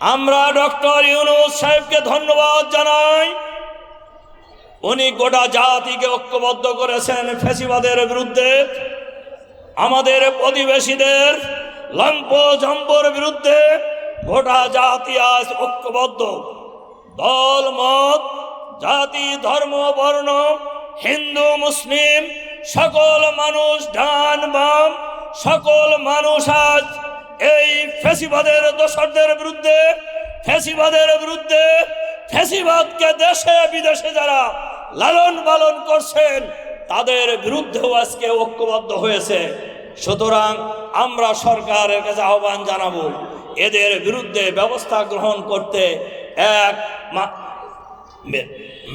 আমরা ডক্টর ইউনুস সাহেবকে ধন্যবাদ জানাই। উনি গোটা জাতিকে ঐক্যবদ্ধ করেছেন ফেসিবাদের বিরুদ্ধে। আমাদের প্রতিবেশীদের লম্প জম্বর বিরুদ্ধে গোটা জাতি আজ ঐক্যবদ্ধ। দল, মত, জাতি, ধর্ম, বর্ণ, হিন্দু, মুসলিম, সকল মানুষ ডান বাম, সকল মানুষ আজ এই ফেসিবাদের দোসরদের বিরুদ্ধে, ফেসিবাদের বিরুদ্ধে ফেসিবাদকে দেশে বিদেশে যারা লালন পালন করছেন, তাদের বিরুদ্ধেও আজকে ঐক্যবদ্ধ হয়েছে। সুতরাং আমরা সরকারের কাছে আহ্বান জানাব, এদের বিরুদ্ধে ব্যবস্থা গ্রহণ করতে এক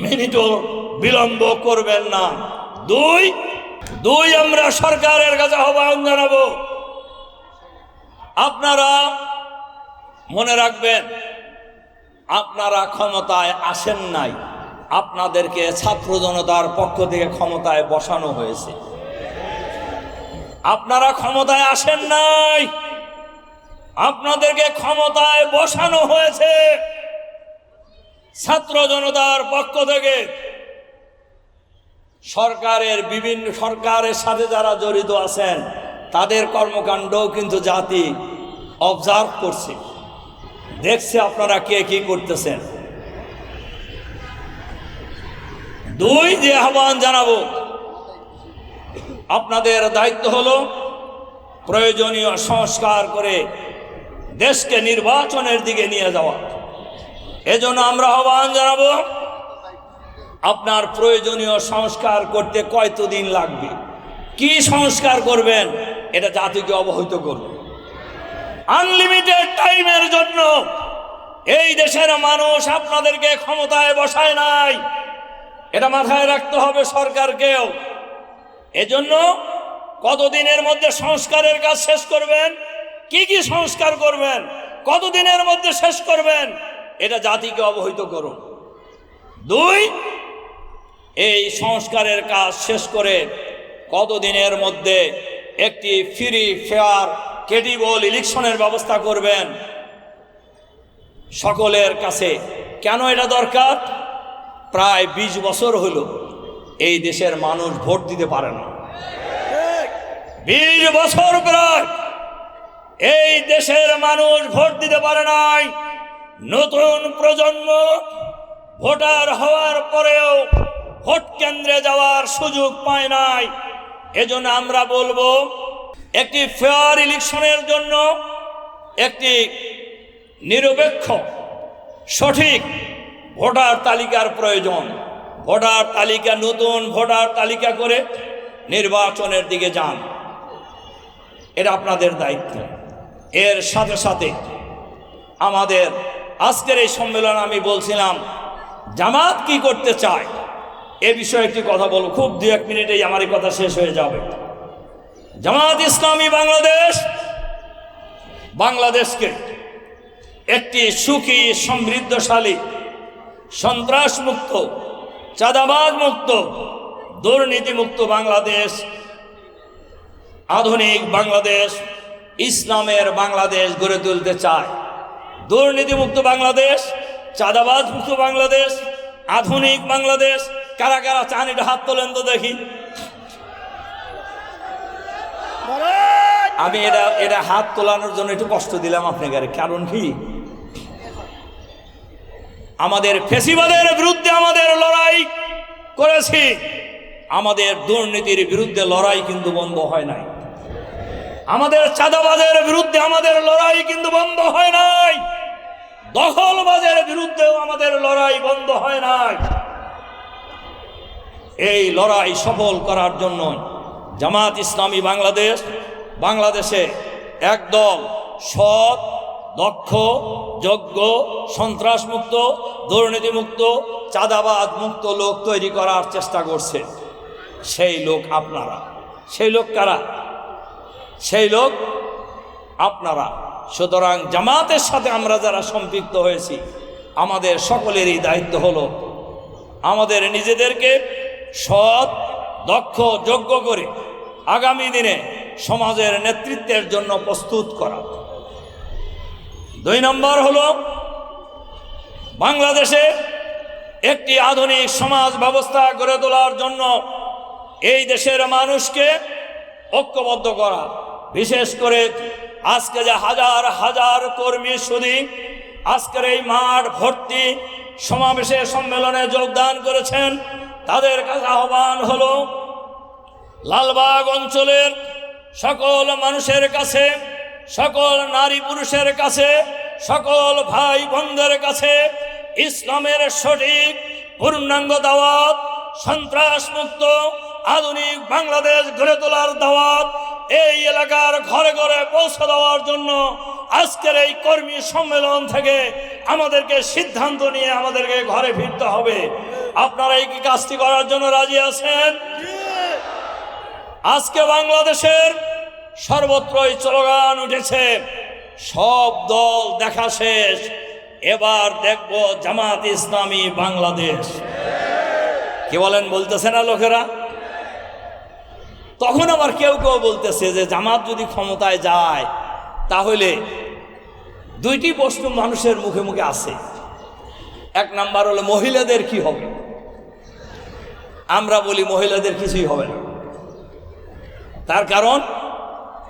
মিনিটও বিলম্ব করবেন না। দুই দুই আমরা সরকারের কাছে আহ্বান জানাব। আপনারা মনে রাখবেন, আপনারা ক্ষমতায় আসেন নাই। আপনাদেরকে ছাত্র জনতার পক্ষ থেকে ক্ষমতায় বসানো হয়েছে। আপনারা ক্ষমতায় আসেন নাই। আপনাদেরকে ক্ষমতায় বসানো হয়েছে। ছাত্র জনতার পক্ষ থেকে সরকারের বিভিন্ন সরকারের সাথে যারা জড়িত আছেন তাদের কর্মকাণ্ডও কিন্তু জাতি অবজার্ভ করছে। দেখছে আপনারা কে কি করতেছেন। দুই যে আহ্বান জানাব, আপনাদের দায়িত্ব হলো প্রয়োজনীয় সংস্কার করে দেশকে নির্বাচনের দিকে নিয়ে যাওয়া। এজন্য আমরা আহ্বান জানাব, আপনার প্রয়োজনীয় সংস্কার করতে কয়তদিন লাগবে। কি সংস্কার করবেন? এটা জাতিকে অবহিত করবে। আনলিমিটেড টাইমের জন্য এই দেশের মানুষ আপনাদেরকে ক্ষমতায় বসায় নাই। এটা মাথায় রাখতে হবে সরকারকেও। এজন্য কতদিনের মধ্যে সংস্কারের কাজ শেষ করবেন? কি কি সংস্কার করবেন? কতদিনের মধ্যে শেষ করবেন? এটা জাতিকে অবহিত করুন। দুই, এই সংস্কারের কাজ শেষ করে কতদিনের মধ্যে একটি ফ্রি ফেয়ার ক্রেডিবল ইলেকশনের ব্যবস্থা করবেন সকলের কাছে। কেন এটা দরকার? প্রায় ২০ বছর হলো এই দেশের মানুষ ভোট দিতে পারে না। বিশ বছর প্রায় এই দেশের মানুষ ভোট দিতে পারে নাই। নতুন প্রজন্ম ভোটার হওয়ার পরেও ভোট কেন্দ্রে যাওয়ার সুযোগ পায় নাই। এজন্য আমরা বলব, একটি ফেয়ার ইলেকশনের জন্য একটি নিরপেক্ষ, সঠিক ভোটার তালিকার প্রয়োজন। ভোটার তালিকা, নতুন ভোটার তালিকা করে নির্বাচনের দিকে যান। এটা আপনাদের দায়িত্ব। এর সাথে সাথে আমাদের আজকের এই সম্মেলন আমি বলছিলাম, জামাত কি করতে চায়? এ বিষয়ে একটি কথা বলব খুব দু এক মিনিটেই আমার এই কথা শেষ হয়ে যাবে। জামাত ইসলামী বাংলাদেশ, বাংলাদেশকে একটি সুখী, সমৃদ্ধশালী, সন্ত্রাসমুক্ত চাঁদাবাজ মুক্ত দুর্নীতিমুক্ত বাংলাদেশ, আধুনিক বাংলাদেশ, ইসলামের বাংলাদেশ গড়ে তুলতে চায়। দুর্নীতিমুক্ত বাংলাদেশ চাঁদাবাজ মুক্ত বাংলাদেশ, আধুনিক বাংলাদেশ কারা কারা চান এটা হাত তোলেন তো দেখি। আমি এটা এটা হাত তোলানোর জন্য একটু কষ্ট দিলাম আপনাকে কারণ কি? আমাদের ফেসিবাদের বিরুদ্ধে আমাদের লড়াই করেছি। আমাদের দুর্নীতির বিরুদ্ধে লড়াই কিন্তু বন্ধ হয় নাই। আমাদের চাঁদাবাজের বিরুদ্ধে আমাদের লড়াই কিন্তু বন্ধ হয় নাই। দখলবাজের বিরুদ্ধেও আমাদের লড়াই বন্ধ হয় নাই। এই লড়াই সফল করার জন্য জামাত ইসলামী বাংলাদেশ, বাংলাদেশে একদল সৎ, দক্ষ, যোগ্য, সন্ত্রাসমুক্ত, দুর্নীতিমুক্ত, চাঁদাবাদ মুক্ত লোক তৈরি করার চেষ্টা করছে। সেই লোক আপনারা। সেই লোক কারা? সেই লোক আপনারা। সুতরাং জামাতের সাথে আমরা যারা সম্পৃক্ত হয়েছি, আমাদের সকলেরই দায়িত্ব হলো আমাদের নিজেদেরকে সৎ, দক্ষ, যোগ্য করে আগামী দিনে সমাজের নেতৃত্বের জন্য প্রস্তুত করা। দুই নম্বর হল, বাংলাদেশে একটি আধুনিক সমাজ ব্যবস্থা গড়ে তোলার জন্য এই দেশের মানুষকে ঐক্যবদ্ধ করা। বিশেষ করে আজকে যে হাজার হাজার কর্মী সুদী আজকের এই মাঠ ভর্তি সমাবেশে সম্মেলনে যোগদান করেছেন তাদের কাছে আহ্বান হলো, লালবাগ অঞ্চলের সকল মানুষের কাছে, সকল নারী পুরুষের কাছে, সকল ভাই বোনদের কাছে ইসলামের সঠিক পূর্ণাঙ্গ দাওয়াত সন্ত্রাস মুক্ত আধুনিক বাংলাদেশ গড়ে তোলার দাওয়াত এই এলাকার ঘরে ঘরে পৌঁছে দেওয়ার জন্য আজকের এই কর্মী সম্মেলন থেকে আমাদেরকে সিদ্ধান্ত নিয়ে আমাদেরকে ঘরে ফিরতে হবে। আপনারা এই কাজটি করার জন্য রাজি আছেন? আজকে বাংলাদেশের সর্বত্রই চলগান উঠেছে, সব দল দেখা শেষ, এবার দেখব জামাত ইসলামী বাংলাদেশ। কি বলেন, বলতেছে না লোকেরা? তখন আবার কেউ কেউ বলতেছে যে জামাত যদি ক্ষমতায় যায়, তাহলে দুইটি প্রশ্ন মানুষের মুখে মুখে আছে এক নাম্বার হলো, মহিলাদের কি হবে? আমরা বলি মহিলাদের কিছুই হবে না। তার কারণ,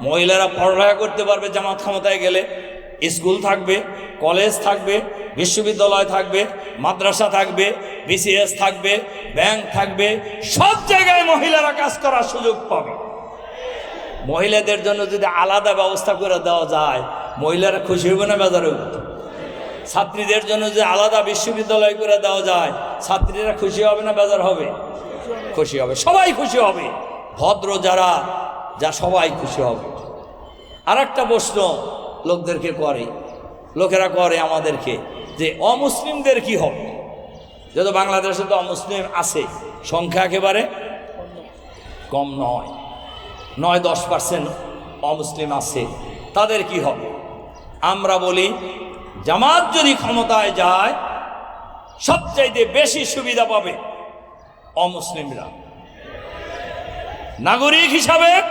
মহিলারা পড়ালেখা করতে পারবে, জামাত ক্ষমতায় গেলে। স্কুল থাকবে, কলেজ থাকবে, বিশ্ববিদ্যালয় থাকবে, মাদ্রাসা থাকবে, বিসিএস থাকবে, ব্যাংক থাকবে, সব জায়গায় মহিলারা কাজ করার সুযোগ পাবে। মহিলাদের জন্য যদি আলাদা ব্যবস্থা করে দেওয়া যায়, মহিলারা খুশি হবে না, বাজারে ছাত্রীদের জন্য যে আলাদা বিশ্ববিদ্যালয় করে দেওয়া যায়, ছাত্রীরা খুশি হবে না বেজার হবে? খুশি হবে। সবাই খুশি হবে। ভদ্র যারা, যা সবাই খুশি হবে। আর একটা প্রশ্ন লোকদেরকে করে। লোকেরা করে আমাদেরকে যে অমুসলিমদের কি হবে? যেহেতু বাংলাদেশে তো অমুসলিম আছে, সংখ্যা একেবারে কম নয়। নয় দশ পার্সেন্ট অমুসলিম আছে। তাদের কি হবে? আমরা বলি জামাত যদি ক্ষমতায় যায়, সবচাইতে বেশি সুবিধা পাবে অমুসলিমরা। নাগরিক হিসাবে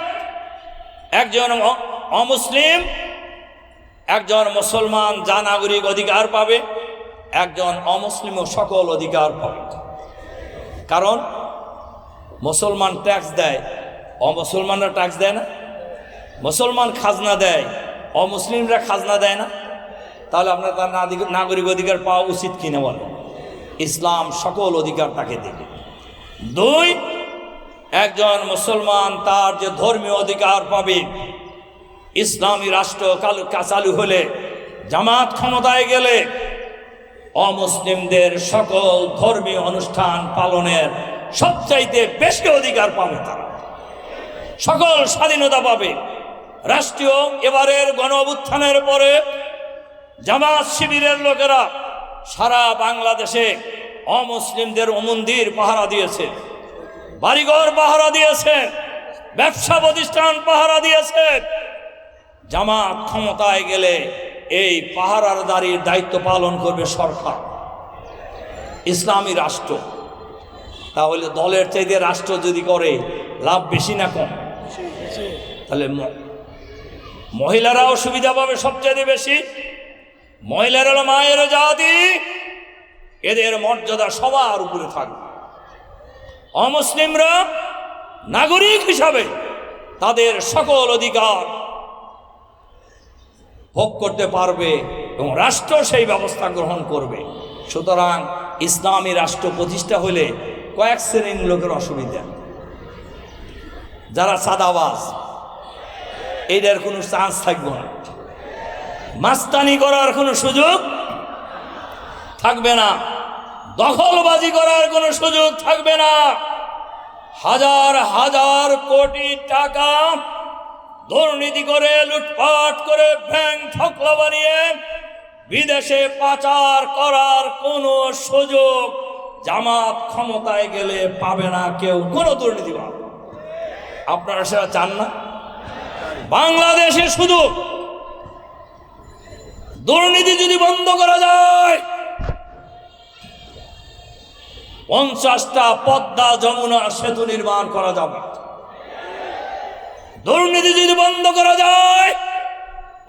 একজন অমুসলিম, একজন মুসলমান যা নাগরিক অধিকার পাবে, একজন অমুসলিমও সকল অধিকার পাবে। কারণ মুসলমান ট্যাক্স দেয়, অমুসলমানরা ট্যাক্স দেয় না। মুসলমান খাজনা দেয়, অমুসলিমরা খাজনা দেয় না। তাহলে আপনার তার নাগরিক অধিকার পাওয়া উচিত কিনা বলে? ইসলাম সকল অধিকার তাকে দেবে। দুই, একজন মুসলমান তার যে ধর্মীয় অধিকার পাবে, ইসলামী রাষ্ট্র কালু চালু হলে, জামাত ক্ষমতায় গেলে, অমুসলিমদের সকল ধর্মীয় অনুষ্ঠান পালনের সবচাইতে বেশি অধিকার পাবে তারা। সকল স্বাধীনতা পাবে। রাষ্ট্রীয় এবারের গণ পরে জামাত শিবিরের লোকেরা সারা বাংলাদেশে অমুসলিমদের মন্দির পাহারা দিয়েছে, বাড়িঘর পাহারা দিয়েছে, ব্যবসা প্রতিষ্ঠান পাহারা দিয়েছে। জামাত ক্ষমতায় গেলে এই পাহারার দাঁড়িয়ে দায়িত্ব পালন করবে সরকার, ইসলামী রাষ্ট্র। তাহলে দলের চাইতে রাষ্ট্র যদি করে, লাভ বেশি না কম? তাহলে মহিলারাও সুবিধা পাবে সবচেয়ে বেশি। মহিলারা হলো মায়ের জাতি, এদের মর্যাদা সবার উপরে থাকবে। অমুসলিমরা নাগরিক হিসাবে তাদের সকল অধিকার ভোগ করতে পারবে এবং রাষ্ট্র সেই ব্যবস্থা গ্রহণ করবে। সুতরাং ইসলামী রাষ্ট্র প্রতিষ্ঠা হলে কয়েক শ্রেণির লোকের অসুবিধা। যারা সাদাবাজ এদের কোনো চান্স থাকবে না। মাস্তানি করার কোনো সুযোগ থাকবে না। দখলবাজি করার কোনো সুযোগ থাকবে না। হাজার হাজার কোটি টাকা দুর্নীতি করে, লুটপাট করে ব্যাংক ঠকলা বানিয়ে বিদেশে পাচার করার কোনো সুযোগ জামাত ক্ষমতায় গেলে পাবে না কেউ। কোনো দুর্নীতি পাবে আপনারা সেটা চান না? বাংলাদেশে শুধু দুর্নীতি যদি বন্ধ করা যায়, পঞ্চাশটা পদ্মা যমুনা সেতু নির্মাণ করা যাবে। দুর্নীতি যদি বন্ধ করা যায়,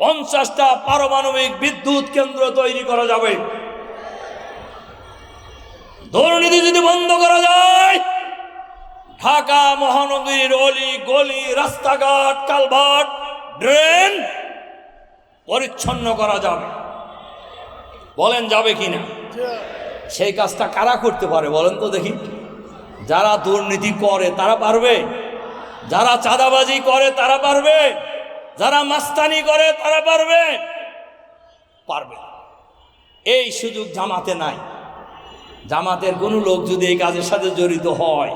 পঞ্চাশটা পারমাণবিক বিদ্যুৎ কেন্দ্র তৈরি করা যাবে। দুর্নীতি যদি বন্ধ করা যায়, ঢাকা মহানগরীর অলি গলি রাস্তাঘাট কালভার্ট ড্রেন পরিচ্ছন্ন করা যাবে। বলেন, যাবে কি না সেই কাজটা কারা করতে পারে বলেন তো দেখি। যারা দুর্নীতি করে, তারা পারবে? যারা চাঁদাবাজি করে, তারা পারবে? যারা মাস্তানি করে, তারা পারবে? পারবে। এই সুযোগ জামাতে নাই। জামাতের কোনো লোক যদি এই কাজের সাথে জড়িত হয়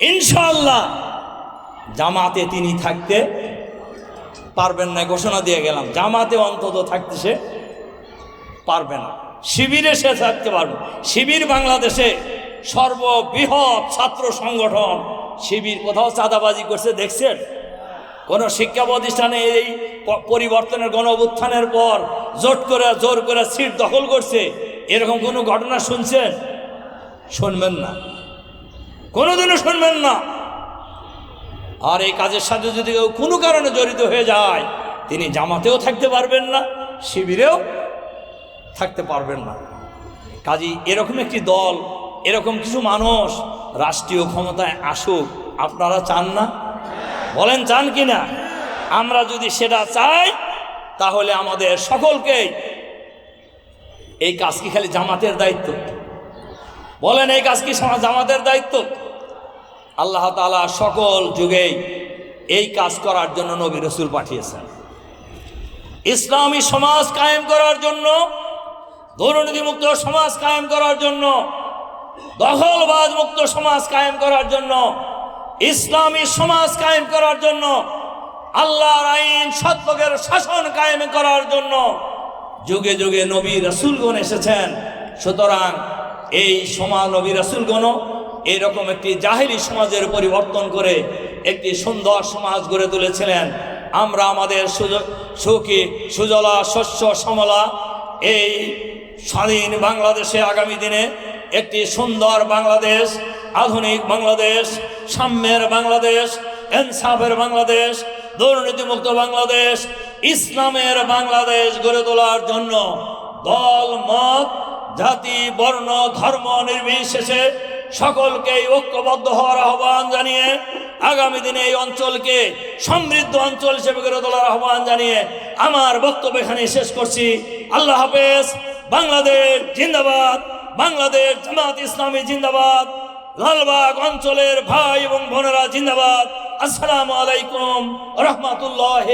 ইনশাল্লাহ জামাতে তিনি থাকতে পারবেন না ঘোষণা দিয়ে গেলাম। জামাতে অন্তত থাকতে সে পারবে না। শিবিরে সে থাকতে পারবে শিবির বাংলাদেশে সর্ববৃহৎ ছাত্র সংগঠন শিবির। কোথাও চাঁদাবাজি করছে, দেখছেন? কোনো শিক্ষা প্রতিষ্ঠানে এই পরিবর্তনের গণ অভ্যুত্থানের পর জোট করে, জোর করে সিট দখল করছে। এরকম কোনো ঘটনা শুনছেন? শুনবেন না। কোনোদিনও শুনবেন না। আর এই কাজের সাথে যদি কেউ কোনো কারণে জড়িত হয়ে যায়, তিনি জামাতেও থাকতে পারবেন না, শিবিরেও থাকতে পারবেন না। কাজী, এরকম একটি দল, এরকম কিছু মানুষ রাষ্ট্রীয় ক্ষমতায় আসুক, আপনারা চান না? বলেন, চান কি না? আমরা যদি সেটা চাই, তাহলে আমাদের সকলকেই এই কাজ কি খালি জামাতের দায়িত্ব? বলেন, এই কাজ কি জামাতের দায়িত্ব? আল্লাহ তালা সকল যুগেই এই কাজ করার জন্য নবী রসুল পাঠিয়েছেন। ইসলামী সমাজ কায়েম করার জন্য, দুর্নীতিমুক্ত সমাজ কায়েম করার জন্য, দখলবাজ মুক্ত সমাজ কায়েম করার জন্য, ইসলামী সমাজ কায়েম করার জন্য, আল্লাহর আইন সত্যকের শাসন কায়েম করার জন্য যুগে যুগে নবী রসুলগণ এসেছেন। সুতরাং এই সমাজ নবী রসুলগণ এইরকম একটি জাহিরি সমাজের পরিবর্তন করে একটি সুন্দর সমাজ গড়ে তুলেছিলেন। আমরা আমাদের সুখী, সুজলা, শস্য, সমলা এই স্বাধীন বাংলাদেশে আগামী দিনে একটি সুন্দর বাংলাদেশ, আধুনিক বাংলাদেশ, সাম্যের বাংলাদেশ, এনসাফের বাংলাদেশ, দুর্নীতিমুক্ত বাংলাদেশ, ইসলামের বাংলাদেশ গড়ে তোলার জন্য দল, মত, জাতি, বর্ণ, ধর্ম নির্বিশেষে সকলকেই ঐক্যবদ্ধ হওয়ার আহ্বান জানিয়ে আগামী দিনে এই অঞ্চলকে সমৃদ্ধ অঞ্চল হিসেবে গড়ে তোলার আহ্বান জানিয়ে আমার বক্তব্য এখানে শেষ করছি। আল্লাহ হাফেজ। বাংলাদেশ জিন্দাবাদ। বাংলাদেশ জামাত ইসলামী জিন্দাবাদ। লালবাগ অঞ্চলের ভাই এবং বোনেরা জিন্দাবাদ। আসসালামু আলাইকুম। রহমতুল্লাহ